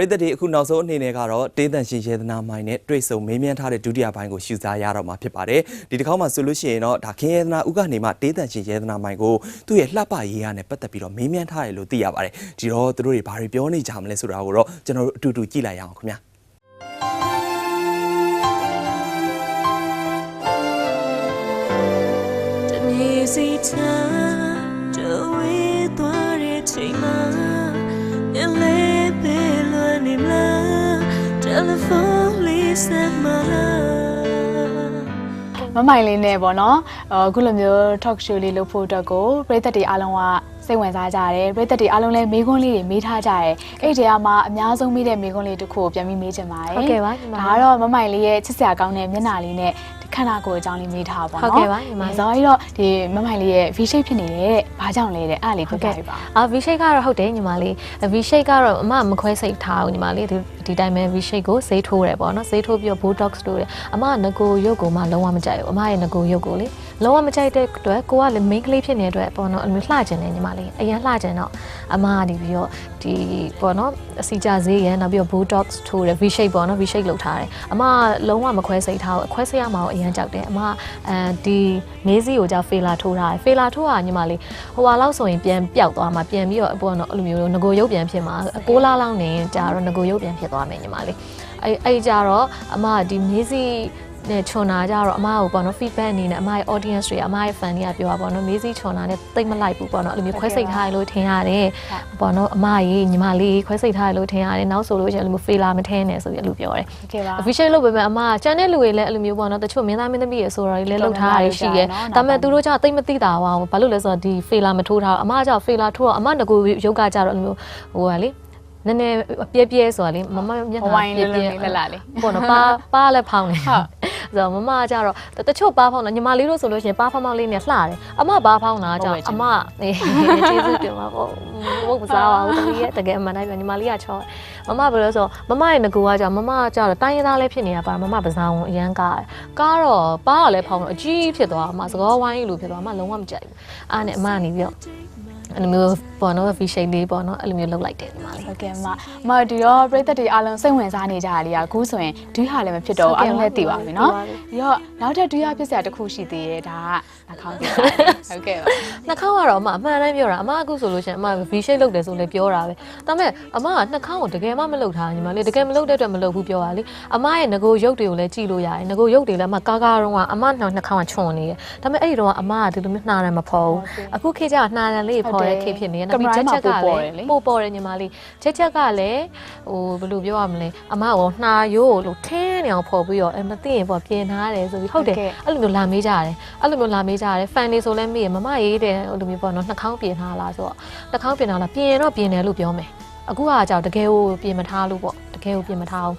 ပြည်သက်တွေအခုနောက်ဆုံးအနေနဲ့ကတော့တေးတန်ရှင်ရေသနာမိုင်နဲ့တွေ့ဆုံမေးမြန်းထားတဲ့ဒုတိယပိုင်းကိုရှုစားရတော့မှာဖြစ်ပါတယ်ဒီတစ်ခေါက်မှဆိုလို့ရှိရင်တော့ဒါခင်ရေသနာဥကနေမှတေးတန်ရှင်ရေသနာမိုင်ကိုသူ့ရဲ့လှပရေးရနဲ့ပတ်သက်ပြီးတော့မေးမြန်းထားတယ်လို့သိရပါတယ်ဒီတော့သူတို့တွေဘာတွေပြောနေကြမလဲဆိုတာကိုတော့ကျွန်တော်တို့အတူတူကြည့်လိုက်ရအောင်ခင်ဗျာတမြေစီချာတို့ဝေးသွားတဲ့ချိန်မှာ တယ်လီဖုန်းလေးဆက်မလားမမိုင်လေးနဲ့ပေါ့နော်အခုလိုမျိုး talk show လေးလုပ်ဖို့အတွက်ကိုပရိသတ်တွေအားလုံးကစိတ်ဝင်စားကြတယ်ပရိသတ်တွေအားလုံးလည်းမေးခွန်းလေးတွေမေးထားကြတယ်အဲ့ဒီထဲမှာအများဆုံးမေးတဲ့မေးခွန်းလေးတစ်ခုကိုပြန်ပြီးမေးချင်ပါတယ်ဟုတ်ကဲ့ပါညီမဒါကတော့မမိုင်လေးရဲ့ချစ်စရာကောင်းတဲ့မျက်နှာလေးနဲ့ဒီ ခန္ဓာကိုယ်အကြောင်းလေးမေးထားပါဟုတ်တော့ကဲ့ပါညီမဇော်ကြီးတော့ဒီမမိုင်လေးရဲ့ V shape ဖြစ်နေတဲ့ဘာကြောင့်လဲတဲ့အဲ့ဒါလေးပြောပြပေးပါအာ V shape ကတော့ဟုတ်တယ်ညီမလေး V shape ကတော့အမမခွဲစိတ်ထားဘူးညီမလေးဒီဒီတိုင်းပဲ V shape ကိုဈေးထိုးတယ်ပေါ့နော်ဈေးထိုးပြီးတော့ Botox ထိုးတယ်အမကငကိုရုပ်ကိုမှလုံးဝမကြိုက်ဘူးအမရဲ့ငကိုရုပ်ကိုလေ လုံးဝမကြိုက်တဲ့အတွက်ကိုကလည်း main ကလေးဖြစ်နေတဲ့အတွက်ပေါ့နော်အဲ့လိုမျိုးလှကျင်တယ်ညီမလေးအရင်လှကျင်တော့အမကနေပြီးတော့ဒီပေါ့နော်အစီကြဈေးရယ်နောက်ပြီးတော့ Botox ထိုးတယ် V shape ပေါ့နော် V shape လုပ်ထားတယ်အမကလုံးဝမခွဲစိတ်ထားဘူးအခွဲစိတ်ရမှာကိုအရင်ကြောက်တယ်အမကအဲဒီမေးစီကိုကြောက်ဖေလာထိုးထားတယ်ဖေလာထိုးတာညီမလေးဟိုဟာလောက်ဆိုရင်ပြန်ပျောက်သွားမှာပြန်ပြီးတော့ပေါ့နော်အဲ့လိုမျိုးငကိုရုပ်ပြန်ဖြစ်မှာ6လလောက်နေကြာတော့ငကိုရုပ်ပြန်ဖြစ်သွားမယ်ညီမလေးအဲ့အဲ့ကြတော့အမကဒီမေးစီ နဲ့ချွန်နာကြတော့အမကိုပေါ့နော် feedback အနေနဲ့အမရဲ့ audience တွေအမရဲ့ fan တွေကပြောတာပေါ့နော်မေးစီချွန်နာနဲ့တိတ်မလိုက်ဘူးပေါ့နော်အဲ့လိုမျိုးခွဲစိတ်ထားရလို့ထင်ရတယ်ပေါ့နော်အမကြီးညီမလေးခွဲစိတ်ထားရလို့ထင်ရတယ်နောက်ဆိုလို့ရှိရင်အဲ့လိုမျိုး failure မထင်းနဲ့ဆိုပြီးအဲ့လိုပြောတယ် official လုပ်ပေးမယ်အမက channel လူတွေလည်းအဲ့လိုမျိုးပေါ့နော်တချို့မင်းသားမင်းသမီးတွေဆိုတာတွေလည်းလုပ်ထားရရှိတယ်ဒါပေမဲ့သူတို့ကြောင့်တိတ်မသိတာပါဘူးဘာလို့လဲဆိုတော့ဒီ failure မထိုးထားတော့အမကြောင့် failure ထိုးတော့အမငကိုရုပ်ကကြတော့အဲ့လိုမျိုးဟိုကလေနည်းနည်းအပြဲပြဲဆိုတာလေမမမျက်နှာပြဲပြဲလှလှလေးပေါ့နော်ပါပါလည်းဖောင်းတယ်ဟုတ် ဆိုတော့မမကကြတော့တချို့ပါဖောင်းတာညီမလေးတို့ဆိုလို့ရှိရင်ပါဖောင်းဖောင်းလေးနဲ့လှတယ်အမပါဖောင်းတာကြောင့်အမအေးကျေးဇူးတင်ပါပေါ့ဘုတ်မစားပါဘူးတမီးရဲ့တကယ်အမှန်တိုင်းပြောညီမလေးကချောမမဘယ်လိုလဲဆိုတော့မမရဲ့ငကူကကြောင့်မမကကြောက်တိုင်းရင်းသားလေးဖြစ်နေတာပါမမပဇာဝန်အရန်ကားတယ်ကားတော့ပါကလည်းဖောင်းတော့အကြီးဖြစ်သွားအမစကောဝိုင်းလိုဖြစ်သွားအမလုံးဝမကြိုက်ဘူးအားနဲ့အမကနေပြီးတော့ အဲ့လိုမျိုးပေါ့နော် V shape လေးပေါ့နော်အဲ့လိုမျိုးလုပ်လိုက်တယ်ဒီမှာလေးဟုတ်ကဲ့မမဒီတော့ပြည်သက်တွေအားလုံးစိတ်ဝင်စားနေကြတာလေးကခုဆိုရင်ဒီဟာလည်းမဖြစ်တော့အားလုံးလည်းသိပါပြီနော်ဒီတော့နောက်ထပ်ဒုရဖြစ်စရာတစ်ခုရှိသေးတယ်ဒါကနှာခေါင်းကိစ္စဟုတ်ကဲ့နှာခေါင်းကတော့အမအမှန်တမ်းပြောတာအမအခုဆိုလို့ရှိရင်အမ V shape လုပ်တယ်ဆိုလည်းပြောတာပဲဒါပေမဲ့အမကနှာခေါင်းကိုတကယ်မှမလုပ်ထားညီမလေးတကယ်မလုပ်တဲ့အတွက်မလုပ်ဘူးပြောတာလေအမရဲ့ငကိုရုပ်တွေကိုလည်းကြည့်လို့ရတယ်ငကိုရုပ်တွေလည်းအမကားကားတော့ကအမနှာခေါင်းကချွန်နေတယ်ဒါပေမဲ့အဲ့ဒီတော့အမကဒီလိုမျိုးနှာတယ်မဖော်ဘူးအခုခေတ်ကျတော့နှာတယ်လေးဖော်တဲ့ခေတ်ဖြစ်နေတယ်နောက်ပြီးချက်ချက်ကလည်းပို့ပေါ်တယ်ညီမလေးချက်ချက်ကလည်းဟိုဘယ်လိုပြောရမလဲအမကနှာရိုးကိုလို့ထင်းနေအောင်ဖော်ပြီးတော့အဲမသိရင်ပေါ့ပြင်ထားတယ်ဆိုပြီးဟုတ်တယ်အဲ့လိုမျိုးလာမေးကြတယ်အဲ့လိုမျိုးလာမေးကြတယ်ဖန်နေဆိုလည်းမေးရမမရေးတယ်အဲ့လိုမျိုးပေါ့နော်နှာခေါင်းပြင်ထားလားဆိုတော့နှာခေါင်းပြင်ထားလားပြင်ရင်တော့ပြင်တယ်လို့ပြောမယ်အခုကကြောက်တကယ်ကိုပြင်မထားလို့ပေါ့တကယ်ကိုပြင်မထားဘူး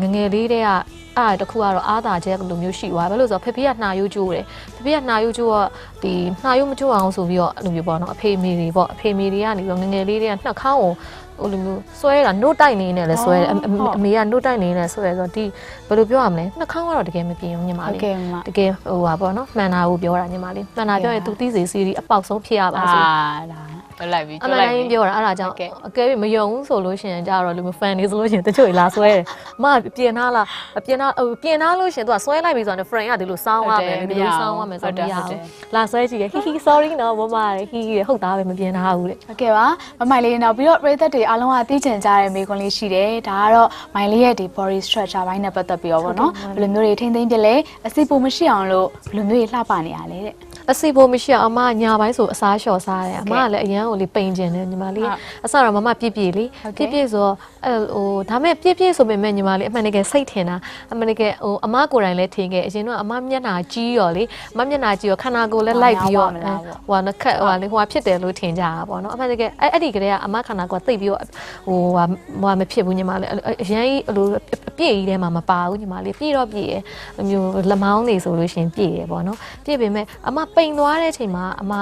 ဟိုငငယ်လေးတည်းက အဲ့တခုကတော့အားသာချက်လိုမျိုးရှိသွားဘယ်လိုဆိုတော့ဖေဖေကနှာရိုးကျိုးတယ်ဖေဖေကနှာရိုးကျိုးကဒီနှာရိုးမကျိုးအောင်ဆိုပြီးတော့အဲ့လိုမျိုးပေါ့နော်အဖေမေတွေပေါ့အဖေမေတွေကနေပြီးတော့ငငယ်လေးတည်းကနှာခေါင်းကိုဟိုလိုမျိုးဆွဲတာနို့တိုက်နေနေလဲဆွဲတယ်အမေအမေကနို့တိုက်နေနေဆွဲဆိုတော့ဒီဘယ်လိုပြောရမလဲနှာခေါင်းကတော့တကယ်မပြင်ဘူးညီမဟုတ်လေးကဲ့မတကယ်ဟိုပါပေါ့နော်မှန်တာကိုပြောတာညီမလေးမှန်တာပြောရင်သူသိစေစီရီအပေါက်ဆုံးဖြစ်ရပါစေအာဒါလွတ်လိုက်ပြီအကျွမှတ်န်လိုက်တိုင်းပြီပြောတာအဲ့ဒါကြောင့်ဟုတ်ကဲ့အကယ်၍မယုံဘူးဆိုလို့ရှိရင်ကြတော့လူမျိုး fan တွေဆိုလို့ရှိရင်တချို့တွေလာဆွဲတယ်အမပြင်ထားလားပြင်ထားဟိုပြင်ထားလို့ရှိရင်သူကဆွဲလိုက်ပြီဆိုတော့ friend ကဒီလိုစောင်းရမယ်ဒီလိုစောင်းရမယ်ဆိုတော့မရဘူးလာဆွဲကြည့်တယ်ဟီဟီ sorry နော်မမရဟီဟီဟုတ်သားပဲမပြင်ထားဘူးတဲ့ဟုတ်ကဲ့ပါမမိုင်လေးနောက်ပြီးတော့ပရိသတ်တွေအားလုံးကသိချင်ကြတဲ့မေးခွန်းလေးရှိတယ်ဒါကတော့မိုင်လေးရဲ့ဒီ body structure ဘိုင်းနဲ့ပတ်သက်ပြီးတော့ဗောနော်ဘယ်လိုမျိုးတွေထိမ့်သိမ့်ပြလဲအစီပုံမရှိအောင်လို့ဘယ်လိုမျိုးတွေလှပနေရလဲတဲ့ အစီဖို့မရှိအောင်အမညာပိုင်းဆိုအစားလျှော့စားတယ်အမကလည်းအရန်ကိုလေပိန်ကျင်တယ်ညီမလေးဟုတ်အစတော့မမပြည့်ပြည့်လေဟုတ်ပြကဲ့ည့်ပြည့်ဆိုတော့အဲဟိုဒါမဲ့ပြည့်ပြည့်ဆိုပေမဲ့ညီမလေးအမှန်တကယ်စိတ်ထင်တာအမှန်တကယ်ဟိုအမကိုယ်တိုင်လည်းထင်ခဲ့အရင်တော့အမမျက်နှာကြီးရောလေအမမျက်နှာကြီးရောခန္ဓာကိုယ်လည်းလိုက်ပြီးတော့ဟောများပါမလားပေါ့ဟိုကနခက်ဟိုကလေဟိုကဖြစ်တယ်လို့ထင်ကြတာပေါ့နော်အမှန်တကယ်အဲ့အဲ့ဒီကလေးကအမခန္ဓာကိုယ်ကသိပ်ပြီးတော့ဟိုဟာဟိုကမဖြစ်ဘူးညီမလေးအဲ့အရန်ကြီးဟိုအပြည့်ကြီးထဲမှာမပါဘူးညီမလေးပြည့်တော့ပြည့်ရယ်လိုမျိုးလက်မောင်းနေဆိုလို့ရှရင်ပြည့်ရယ်ပေါ့နော်ပြည့်ပေမဲ့အမပိန်သွားတဲ့အချိန်မှာအမ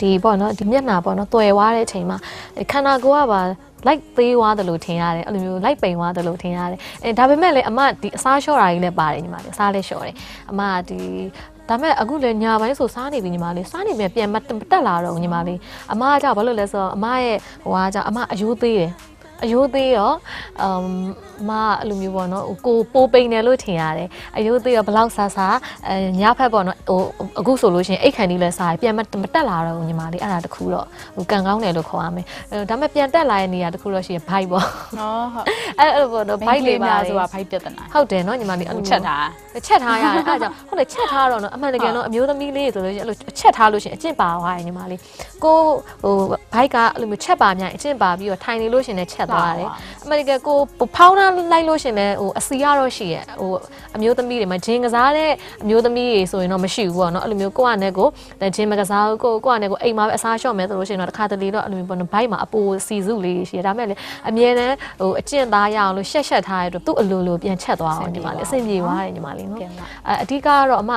ဒီပေါ့နော်ဒီမျက်နှာပေါ့နော်တွယ်သွားတဲ့အချိန်မှာအဲခန္ဓာကိုယ်ကပါလိုက်သေးသွားတယ်လို့ထင်ရတယ်အဲ့လိုမျိုးလိုက်ပိန်သွားတယ်လို့ထင်ရတယ်အဲဒါပေမဲ့လည်းအမဒီအစားလျှော့တာကြီးလည်းပါတယ်ညီမလေးအစားလည်းလျှော့တယ်အမကဒီဒါမဲ့အခုလည်းညာပိုင်းဆိုစားနေပြီညီမလေးစားနေပြန်ပြန်မတက်လာတော့ဘူးညီမလေးအမကကြောက်ဘာလို့လဲဆိုတော့အမရဲ့ဟိုကကြောင့်အမအယိုးသေးတယ် အယိုးသေးရောအမ်မအဲ့လိုမျိုးပေါ့နော်ဟိုကိုပိုးပိန်တယ်လို့ထင်ရတယ်အယိုးသေးရောဘလောက်ဆာဆာအဲညဖက်ပေါ့နော်ဟိုအခုဆိုလို့ရှိရင်အိတ်ခန်ကြီးလဲစားပြန်မမတက်လာတော့ဘူးညီမလေးအဲ့ဒါတခုတော့ဟိုကန်ကောင်းတယ်လို့ခေါ်ရမယ်အဲဒါပေမဲ့ပြန်တက်လာတဲ့နေရာတခုတော့ရှိရင်ဘိုက်ပေါ့ဟောဟုတ်အဲ့အဲ့လိုပေါ့နော်ဘိုက်လေးပါဆိုတာဘိုက်ပြဿနာဟုတ်တယ်နော်ညီမလေးအဲ့လိုချက်တာချက်ထားရတယ်အဲ့ဒါကြောင့်ဟုတ်လေချက်ထားတော့နော်အမှန်တကယ်တော့အမျိုးသမီးလေးဆိုလို့ရှိရင်အဲ့လိုချက်ထားလို့ရှိရင်အကျင့်ပါသွားတယ်ညီမလေးကိုဟိုဘိုက်ကအဲ့လိုမျိုးချက်ပါများအကျင့်ပါပြီးတော့ထိုင်နေလို့ရှိရင်လည်းချက်သွားတယ်အမှန်တကယ်ကိုဖောင်းထားလိုက်လို့ရှိရင်လည်းဟိုအစီရတော့ရှိရဲ့ဟိုအမျိုးသမီးတွေမှာဂျင်းကစားတဲ့အမျိုးသမီးတွေဆိုရင်တော့မရှိဘူးပေါ့နော်အဲ့လိုမျိုးကိုယ့်အနေကိုဂျင်းမကစားဘူးကိုကိုယ့်အနေကိုအိမ်မှာပဲအစားလျှော့မယ်ဆိုလို့ရှိရင်တော့တစ်ခါတလေတော့အဲ့လိုမျိုးပေါ့နော်ဘိုက်မှာအပိုစီစုလေးရှိတယ်ဒါပေမဲ့လေအမြဲတမ်းဟိုအကျင့်သားရအောင်လို့ရှက်ရှက်ထားရတော့သူ့အလိုလိုပြန်ချက်သွားအောင်ညီမလေးအဆင်ပြေသွားတယ်ညီမလေးနော်ကဲပါအဲအဓိကကတော့အမ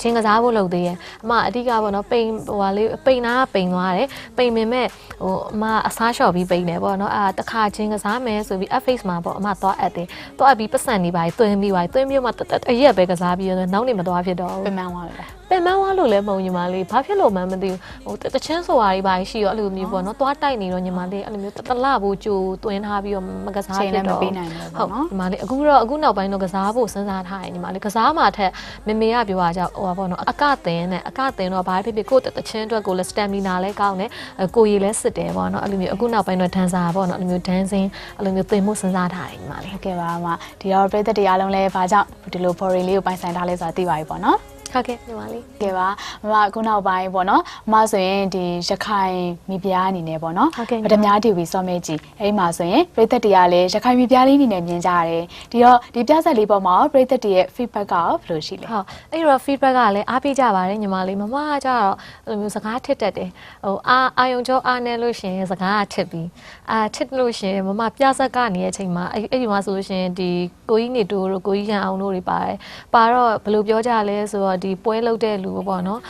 ချင်းကစားဖို့လုပ်သေးရဲ့အမအဓိကပေါ့နော်ပိန်ဟိုဟာလေးပိန်နာကပိန်သွားတယ်ပိန်ပင်မဲ့ဟိုအမအစားလျှော့ပြီးပိန်တယ်ပေါ့နော်အာတစ်ခါချင်းကစားမယ်ဆိုပြီး face မှာပေါ့အမသွားအပ်တယ်သွားအပ်ပြီးပတ်စံနေပါသွင်းပြီးပါသွင်းပြီးမှအရက်ပဲကစားပြီးတော့နောက်နေမသွားဖြစ်တော့ပဘူးင်မသွားပြီလား ပင်မဝါလို့လည်းမဟုတ်ညီမလေးဘာဖြစ်လို့မှန်းမသိဘူးဟိုတချမ်းဆိုတာတွေပါရှိရောအဲ့လိုမျိုးပေါ့နော်သွားတိုက်နေတော့ညီမလေးအဲ့လိုမျိုးတလဖို့ကြိုသွင်းထားပြီးတော့မကစားချိန်ဖြလည်းစ်မတော့ပေးနိုင်ဘူးဟုပေါ့တ်နော်ညီမလေးအခုတော့အခုနောက်ပိုင်းတော့ကစားဖို့စဉ်းစားထားရင်ညီမလေးကစားမှထက်မေမေကပြောတာကြောင့်ဟိုပါပေါ့နော်အကသင်နဲ့အကသင်တော့ဘာဖြစ်ဖြစ်ကိုယ့်တချင်းအတွက်ကိုလည်း stamina လည်းကောင်းတယ်အဲကိုရည်လည်းစစ်တယ်ပေါ့နော်အဲ့လိုမျိုးအခုနောက်ပိုင်းတော့ dancer ပေါ့နော်အဲ့လိုမျိုး dancing အဲ့လိုမျိုးသင်မှုစဉ်းစားထားတယ်ညီမလေးဟုတ်ကဲ့ပါအမဒီတော့ပြည်သက်တွေအားလုံးလည်းဘာကြောင့်ဒီလို foreign လေးကိုပိုင်ဆိုင်ထားလဲဆိုတာသိပါပြီပေါ့နော် ဟုတ်ကဲ့ညီမလေးကဲပါမမခုနောက်ပိုင်းပေါ့နော်မမဆိုရင်ဒီရခိုင်မိဖုရားအနေနဲ့ပေါ့နော်ဟုတ်ကဲ့ဗဒမြား TV စောမဲကြီးအဲ့ဒီမှာဆိုရင်ပြည်သက်တွေကလည်းရခိုင်မိဖုရားလေးအနေနဲ့မြင်ကြရတယ်ဒီတော့ဒီပြဆက်လေးပေါ်မှာပြည်သက်တွေရဲ့ feedback ကရောဘယ်လိုရှိလဲဟုတ်အဲ့တော့ feedback ကလည်းအားပေးကြပါတယ်ညီမလေးမမကကြတော့အဲ့လိုမျိုးစကားထစ်တတ်တယ်ဟိုအာအာယုံကျော်အားနေလို့ရှရင်စကားကထစ်ပြီးအာထစ်လို့ရှရင်မမပြဆက်ကနေတဲ့အချိန်မှာအဲ့အဲ့ဒီမှာဆိုလို့ရှရင်ဒီကိုကြီးနေတိုးတို့ကိုကြီးရန်အောင်တို့တွေပါတယ်ပါတော့ဘယ်လိုပြောကြလဲဆိုတော့ဒီပွဲလုပ်တဲ့လူပေါ့နော်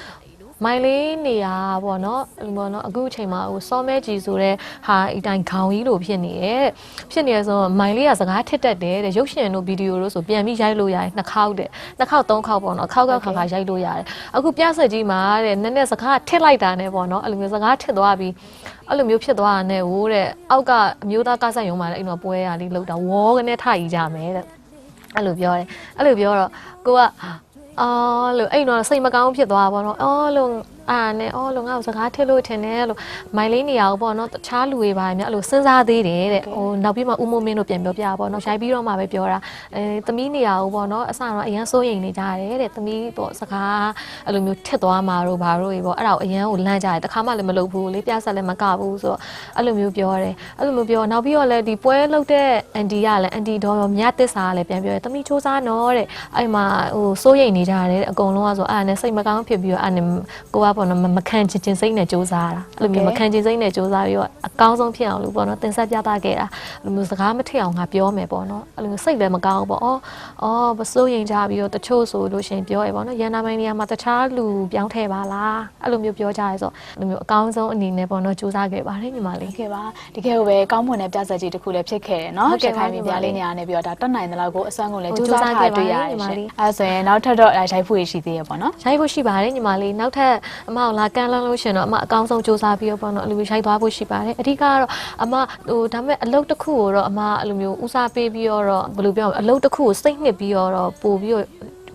မိုင်လေးနေရပေါ့နော်အဲ့လိုပေါ့နော်အခုအချိန်မှာဟိုစောမဲကြီးဆိုတဲ့ဟာအတိုင်းခေါင်းကြီးလိုဖြစ်နေရဲ့ဖြစ်နေရဆိုတော့မိုင်လေးကစကားထစ်တတ်တယ်တဲ့ရုပ်ရှင်တို့ဗီဒီယိုတို့ဆိုပြန်ပြီးရိုက်လို့ရတယ်နှစ်ခေါက်တဲ့နှစ်ခေါက်သုံးခေါက်ပေါ့နော်ခေါက်ခေါက်ခါခါရိုက်လို့ရတယ်အခုပြဆက်ကြီးမှာတဲ့နည်းနည်းစကားထစ်လိုက်တာနဲ့ပေါ့နော်အဲ့လိုမျိုးစကားထစ်သွားပြီးအဲ့လိုမျိုးဖြစ်သွားတာနဲ့ဟိုတဲ့အောက်ကအမျိုးသားကစားရုံမှာလည်းအဲ့တော့ပွဲရလေးလောက်တာဝေါ်ကနေထားကြီးကြမယ်တဲ့အဲ့လိုပြောတယ်အဲ့လိုပြောတော့ကိုက အော်လို့အဲ့တော့စိတ်မကောင်းဖြစ်သွားပါတော့အော်လို့အာနဲ့အော်လို့ငါ့ကိုစကားထစ်လို့ထင်တယ်လို့မိုင်လေးနေရာကိုပေါ့နော်တခြားလူတွေပါများအဲ့လိုစဉ်းစားသေးတယ်တဲ့ဟိုနောက်ပြီးမှဦးမိုးမင်းတို့ပြန်ပြောပြပါပေါ့နော်ရိုက်ပြီးတော့မှပဲပြောတာအဲသမီးနေရာကိုပေါ့နော်အစတော့အရန်စိုးရိမ်နေကြတယ်တဲ့သမီးပေါ့စကားအဲ့လိုမျိုးထစ်သွားမှာတို့ဘာတို့တွေပေါ့အဲ့ဒါကိုအရန်ကိုလန့်ကြတယ်တခါမှလည်းမလုပ်ဘူးလေပြဆက်လည်းမကဘူးဆိုတော့အဲ့လိုမျိုးပြောတယ်အဲ့လိုမျိုးပြောနောက်ပြီးတော့လည်းဒီပွဲလုပ်တဲ့အန်တီကလည်းအန်တီတော်တော်မြတ်သစ္စာကလည်းပြန်ပြောတယ်သမီးစူးစမ်းတော့တဲ့အဲ့မှာဟိုစိုးရိမ်နေကြတယ်အကုန်လုံးကဆိုအဲ့ဒါနဲ့စိတ်မကောင်းဖြစ်ပြီးတော့အဲ့နဲ့ကိုကပေါ့နော်မခံချင်ချင်စိတ်နဲ့စူးစမ်းတာအဲ့လိုမျိုးမခံချင်စိတ်နဲ့စူးစမ်းပြီးတော့အကောင်းဆုံးဖြစ်အောင်လို့ပေါ့နော်တင်ဆက်ပြသခဲ့တာအဲ့လိုမျိုးစကားမထည့်အောင်ငါပြောမယ်ပေါ့နော်အဲ့လိုမျိုးစိတ်လည်းမကောင်းဘူးပေါ့အော်အော်မစိုးရိမ်ကြပြီးတော့တချို့ဆိုလို့ရှိရင်ပြောရပေါ့နော်ရန်နာမိုင်းနေရာမှာတခြားလူပြောင်းထည့်ပါလားအဲ့လိုမျိုးပြောကြရဲဆိုအဲ့လိုမျိုးအကောင်းဆုံးအနေနဲ့ပေါ့နော်စူးစမ်းခဲ့ပါတယ်ညီမလေးဟုတ်ကဲ့ပါတကယ်ကိုပဲကောင်းမွန်တဲ့ပြဆက်ကြီးတစ်ခုလည်းဖြစ်ခဲ့တယ်နော်ဟုတ်ကဲ့ရခိုင်မိဖုရားလေးနေရာနေပြီးတော့ဒါတက်နိုင်တဲ့လောက်ကိုအစွမ်းကုန်လည်းကြိုးစားကြိုးစားထားခဲ့ပါတွေ့ရညီတယ်မရှင်လေးအဲဒါဆိုရင်နောက်ထပ်တော့ရိုက်ဖို့ရရှိသေးရပေါ့နော်ရိုက်ဖို့ရှိပါတယ်ညီမလေးနောက်ထပ်အမကိုလာကမ်းလှမ်းလို့ရှရင်တော့အမအကောင်းဆုံးစူးစမ်းပြီးတော့ပေါ့နော်အဲ့လိုမျိုးရိုက်သွားဖို့ရှိပါတယ်အဓိကကတော့အမဟိုဒါပေမဲ့အလုပ်တစ်ခုကိုတော့အမအဲ့လိုမျိုးဦးစားပေးပြီးတော့ဘယ်လိုပြောမလဲအလုပ်တစ်ခုကိုစိတ်နှစ်ပြီးတော့ပို့ပြီးတော့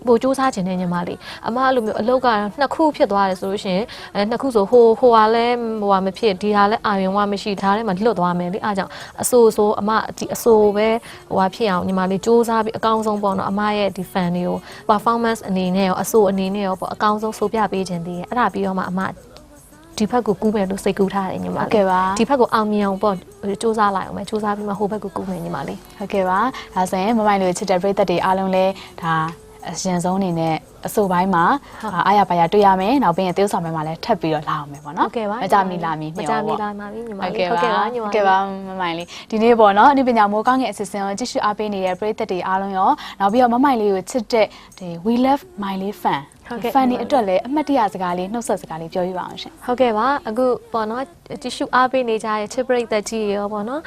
ပိုစူးစမ်းခြင်းနဲ့ညီမလေးအမအဲ့လိုမျိုးအလုပ်ကနှစ်ခုဖြစ်သွားတယ်ဆိုလို့ရှိရင်အဲနှစ်ခုဆိုဟိုဟိုဟာလဲဟိုဟာမဖြစ်ဒီဟာလဲအာရုံကမရှိဒါထဲမှာလွတ်သွားမယ်လေအားကြောင့်အဆိုးဆိုးအမဒီအဆိုးပဲဟိုဟာဖြစ်အောင်ညီမလေးစူးစမ်းပြီးအကောင်းဆုံးပေါ့နော်အမရဲ့ဒီ fan တွေကို performance အနေနဲ့ရောအဆိုးအနေနဲ့ရောပေါ့အကောင်းဆုံးဆိုပြပေးခြင်းတည်းအဲ့ဒါပြီးတော့မှအမဒီဘက်ကိုကူးမယ်လို့စိတ်ကူးထားတယ်ညီမဟုတ်လေးကဲ့ပါဒီဘက်ကိုအောင်မြင်အောင်ပေါ့စူးစမ်းလိုက်အောင်မယ်စူးစမ်းပြီးမှဟိုဘက်ကိုကူးမယ်ညီမလေးဟုတ်ကဲ့ပါဒါဆိုရင်မမိုင်လေးကိုချစ်တဲ့ပရိသတ်တွေအားလုံးလည်းဒါ အရင်ဆုံးအနေနဲ့အဆိုပိုင်းမှာအားရပါရတွေ့ရမယ်နောက်ပြီးရင်သေုပ်ဆောင်ပိုင်းမှာလည်းထပ်ပြီးတော့လာအောင်မယ်ပေါ့နော်ဟုတ်ကဲ့ပါမကြမီလာမီမကြမီလာမှာပြီညီမဟုတ်လေးကဲ့ပါညီမဟုတ်လေးကဲ့ပါမမိုင်လေးဒီနေ့ပေါ့နော်အနုပညာမိုးကောင်းငယ်အစီအစဉ်ကိုကြည့်ရှုအားပေးနေတဲ့ပရိသတ်တွေအားလုံးရောနောက်ပြီးတော့မမိုင်လေးကိုချစ်တဲ့ဒီ we love my လေး fan ဟုတ်ကဲ့ fan တွေအတွက်လည်းအမှတ်တရစကားလေးနှုတ်ဆက်စကားလေးပြောပြပါအောင်ရှင်ဟုတ်ကဲ့ပါအခုပေါ့နော်တ िश ူအားပေးနေကြတဲ့ချစ်ပရိသတ်ကြီးရောပေါ့နော်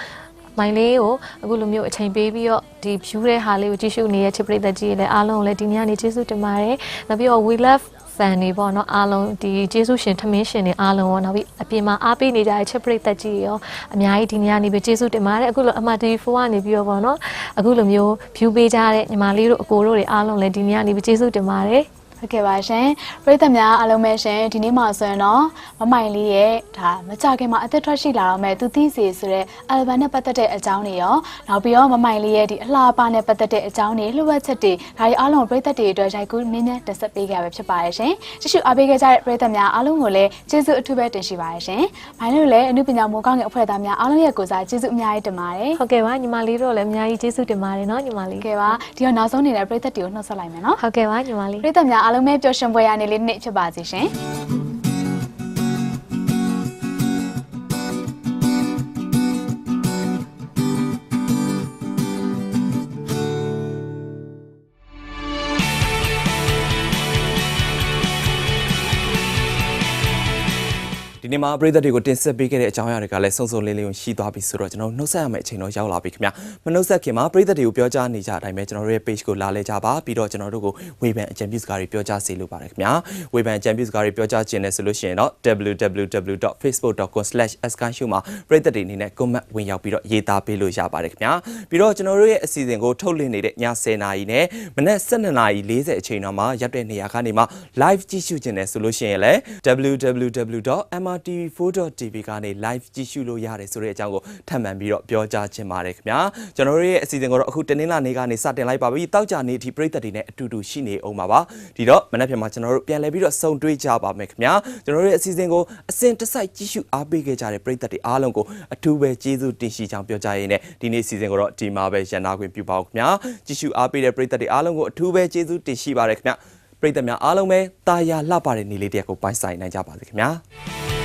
မိုင်လေးကိုအခုလိုမျိုးအချိန်ပေးပြီးတော့ဒီ view တဲ့ဟာလေးကိုကြည့်ရှုနေတဲ့ချစ်ပရိသတ်ကြီးတွေလည်းအားလုံးကိုလည်းဒီညနေကျေးဇူးတင်ပါတယ်နောက်ပြီးတော့ we love fan တွေပေါ့နော်အားလုံးဒီကျေးဇူးရှင်ထမင်းရှင်တွေအားလုံးရောနောက်ပြီးအပြင်မှာအားပေးနေကြတဲ့ချက်ပရိသတ်ကြီးရောအများကြီးဒီနေ့ကနေပြီးကျေးဇူးတင်ပါတယ်အခုလို MRTV4 ကနေပြီးတော့ပေါ့နော်အခုလိုမျိုး view ပေးကြတဲ့ညီမလေးတို့အကိုတို့တွေအားလုံးလည်းဒီနေ့ကနေပြီးကျေးဇူးတင်ပါတယ် ဟုတ်ကဲ့ပါရှင်ပရိသတ်များအားလုံးပဲရှင်ဒီနေ့မှဆိုရင်တော့မမိုင်လေးရဲ့ဒါမကြခင်မှာအသက်ထွက်ရှိလာတော့မဲ့သူသိစီဆိုတဲ့အယ်ဘမ်နဲ့ပတ်သက်တဲ့အကြောင်းတွေရောနောက်ပြီးတော့မမိုင်လေးရဲ့ဒီအလှပနဲ့ပတ်သက်တဲ့အကြောင်းတွေလှုပ်ဝက်ချက်တွေဒါတွေအားလုံးပရိသတ်တွေအတွက်ရိုက်ကူးမင်းများတက်ဆက်ပေးကြရပဲဖြစ်ပါတယ်ရှင်ကြည့်ရှုအားပေးခဲ့ကြတဲ့ပရိသတ်များအားလုံးကိုလည်းကျေးဇူးအထူးပဲတင်ရှိပါတယ်ရှင်မိုင်တို့လည်းအမှုပညာမိုးကောင်းတဲ့အဖွဲ့သားများအားလုံးရဲ့ကိုစားကျေးဇူးအများကြီးတင်ပါတယ်ဟုတ်ကဲ့ပါညီမလေးတို့လည်းအများကြီးကျေးဇူးတင်ပါတယ်နော်ညီမလေးဟုတ်ကဲ့ပါဒီတော့နောက်ဆုံးနေတဲ့ပရိသတ်တွေကိုနှုတ်ဆက်လိုက်မယ်နော်ဟုတ်ကဲ့ပါညီမလေးပရိသတ်များအားလုံးပဲပျော်ရွှင်ပွဲရနေလေးနေ့ဖြစ်ပါစေရှင် ဒီနေ့မှာပြည်သက်တွေကိုတင်ဆက်ပေးခဲ့တဲ့အကြောင်းအရာတွေကလည်းစုံစုံလင်းလင်းရှိသွားပြီဆိုတော့ကျွန်တော်နှုတ်ဆက်ရမယ့်အချိန်တော့ရောက်လာပြီခင်ဗျမနှုတ်ဆက်ခင်မှာပြည်သက်တွေကိုပြောကြားနေကြအတိုင်းပဲကျွန်တော်တို့ရဲ့ page ကိုလာလဲကြပါပြီးတော့ကျွန်တော်တို့ကိုဝေဖန်အကြံပြုစကားတွေပြောကြားစေလိုပါတယ်ခင်ဗျဝေဖန်အကြံပြုစကားတွေပြောကြားခြင်းနဲ့ဆိုလို့ရှိရင်တော့ www.facebook.com/skyshou မှာပြည်သက်တွေအနေနဲ့ comment ဝင်ရောက်ပြီးတော့ရေးသားပေးလို့ရပါတယ်ခင်ဗျပြီးတော့ကျွန်တော်တို့ရဲ့အစီအစဉ်ကိုထုတ်လွှင့်နေတဲ့ည10:00နာရီနဲ့မနက်12:40နာရီ40အချိန်တော့မှာရပ်တဲ့နေရာကနေမှ live ကြည့်ရှုခြင်းနဲ့ဆိုလို့ရှိရင်လည်း www.mrtv4.tv ကနေ live ကြည့်ရှုလို့ရတယ်ဆိုတဲ့အကြောင်းကိုထပ်မံပြီးတော့ပြောကြားချင်ပါတယ်ခင်ဗျာကျွန်တော်တို့ရဲ့အစီအစဉ်ကိုတော့အခုတနင်္လာနေ့ကနေစတင်လိုက်ပါပြီတောက်ကြနေ့အထိပြည်သက်တွေနဲ့အတူတူရှိနေအောင်ပါပါဒီတော့မနက်ဖြန်မှာကျွန်တော်တို့ပြန်လည်ပြီးတော့စုံတွေ့ကြပါမယ်ခင်ဗျာကျွန်တော်တို့ရဲ့အစီအစဉ်ကိုအစဉ်တစိုက်ကြည့်ရှုအားပေးခဲ့ကြတဲ့ပြည်သက်တွေအားလုံးကိုအထူးပဲကျေးဇူးတင်ရှိကြောင်းပြောကြားရင်းနဲ့ဒီနေ့အစီအစဉ်ကိုတော့ဒီမှာပဲရန်နာခွင့်ပြုပါဦးခင်ဗျာကြည့်ရှုအားပေးတဲ့ပြည်သက်တွေအားလုံးကိုအထူးပဲကျေးဇူးတင်ရှိပါတယ်ခင်ဗျာပြည်သက်များအားလုံးပဲတာယာလှပတဲ့နေ့လေးတစ်ရက်ကိုပိုင်ဆိုင်နိုင်ကြပါစေခင်ဗျာ